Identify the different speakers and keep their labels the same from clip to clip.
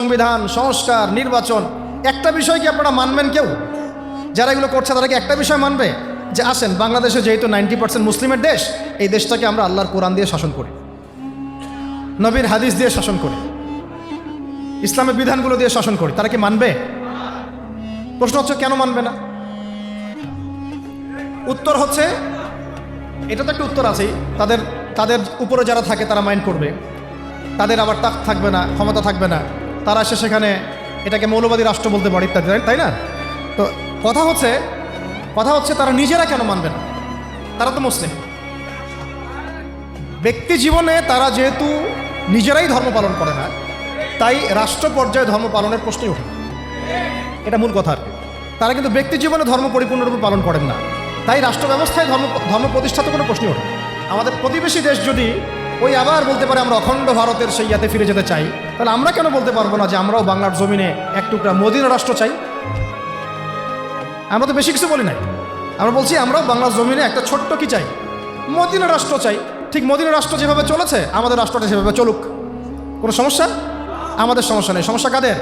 Speaker 1: সংবিধান, সংস্কার, নির্বাচন, একটা বিষয় কি আপনারা মানবেন কেউ? যারা এগুলো করছে, তারা কি একটা বিষয় মানবে? যে আসেন, বাংলাদেশে যেহেতু নাইনটি পার্সেন্ট মুসলিমের দেশ, এই দেশটাকে আমরা আল্লাহর কোরআন দিয়ে শাসন করি। নবীর হাদিস দিয়ে শাসন করি। ইসলামের বিধানগুলো দিয়ে শাসন করি। তারা কি মানবে? প্রশ্ন হচ্ছে, কেন মানবে না? উত্তর হচ্ছে, এটা তো একটা উত্তর আছেই। তাদের তাদের উপরে যারা থাকে, তারা মাইন্ড করবে। তাদের আবার তাক থাকবে না, ক্ষমতা থাকবে না। তারা এসে সেখানে এটাকে মৌলবাদী রাষ্ট্র বলতে পারে ইত্যাদি, তাই- না? তো কথা হচ্ছে কথা হচ্ছে তারা নিজেরা কেন মানবে না? তারা তো মুসলিম। ব্যক্তি জীবনে তারা যেহেতু নিজেরাই ধর্ম পালন করে না, তাই রাষ্ট্র পর্যায়ে ধর্ম পালনের প্রশ্নই ওঠে এটা মূল কথা তারা কিন্তু ব্যক্তি জীবনে ধর্ম পরিপূর্ণরূপে পালন করেন না। তাই রাষ্ট্র ব্যবস্থায় ধর্ম ধর্ম প্রতিষ্ঠা তো কোনো প্রশ্নই ওঠে আমাদের প্রতিবেশী দেশ যদি ওই আবার বলতে পারে আমরা অখণ্ড ভারতের সেই ইয়াতে ফিরে যেতে চাই। তাহলে আমরা কেন বলতে পারব না যে আমরাও বাংলার জমিনে এক টুকরা মদিনা রাষ্ট্র চাই? আমরা তো বেশি কিছু বলি নাই। আমরা বলছি আমরাও বাংলার জমিনে একটা ছোট্ট কি চাই? মদিনা রাষ্ট্র চাই। ঠিক মদিনা রাষ্ট্র যেভাবে চলেছে, আমাদের রাষ্ট্রটা সেভাবে চলুক। কোনো সমস্যা? আমাদের সমস্যা নেই। সমস্যা কাদের?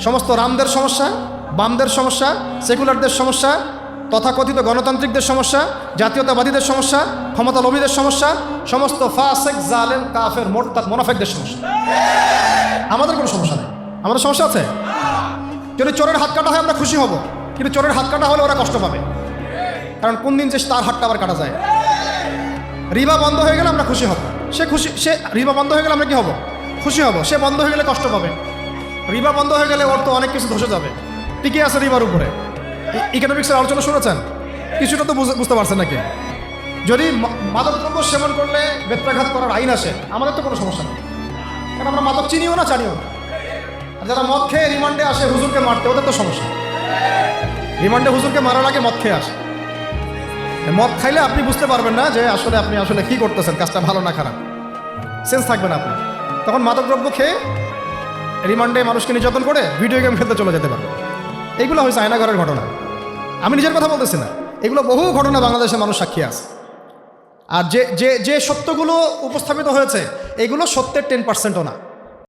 Speaker 1: সমস্ত রামদের সমস্যা, বামদের সমস্যা, সেকুলারদের সমস্যা তথাকথিত গণতান্ত্রিকদের সমস্যা, জাতীয়তাবাদীদের সমস্যা, ক্ষমতালোভীদের সমস্যা, সমস্ত ফাসেক, জালেম, কাফের, মোরতাদ, মোনাফেকদের সমস্যা। আমাদের কোনো সমস্যা নেই। আমাদের সমস্যা আছে? যদি চোরের হাত কাটা হয় আমরা খুশি হব। কিন্তু চোরের হাত কাটা হলে ওরা কষ্ট পাবে। কারণ কোন দিন যে তার হাতটা আবার কাটা যায়। রিবা বন্ধ হয়ে গেলে আমরা খুশি হব। সে খুশি, সে রিবা বন্ধ হয়ে গেলে আমরা কি হব? খুশি হব। সে বন্ধ হয়ে গেলে কষ্ট পাবে। রিবা বন্ধ হয়ে গেলে ওর তো অনেক কিছু ধসে যাবে। টিকে আছে রিবার উপরে। ইকোনমিক্সের আলোচনা শুনেছেন? কিছুটা তো বুঝে- বুঝতে পারছেন নাকি? যদি মাদকদ্রব্য সেবন করলে বেত্রাঘাত করার আইন আসে, আমাদের তো কোনো সমস্যা নেই। কারণ আমরা মাদক চিনিও না, জানিও না। আর যারা মদ খেয়ে রিমান্ডে আসে হুজুরকে মারতে, ওদের তো সমস্যা। রিমান্ডে হুজুরকে মারার আগে মদ খেয়ে আসে। মদ খাইলে আপনি বুঝতে পারবেন না যে আসলে আপনি আসলে কি করতেছেন, কাজটা ভালো না খারাপ। সেন্স থাকবে না আপনার। তখন মাদকদ্রব্য খেয়ে রিমান্ডে মানুষকে নির্যাতন করে ভিডিও গেম খেলতে চলে যেতে পারবে এইগুলো হয়েছে আয়নাঘরের ঘটনা। আমি নিজের কথা বলতেছি না। এগুলো বহু ঘটনা বাংলাদেশের মানুষ সাক্ষী আছে। আর যে যে যে সত্যগুলো উপস্থাপিত হয়েছে, এগুলো সত্যের টেন পার্সেন্টও না।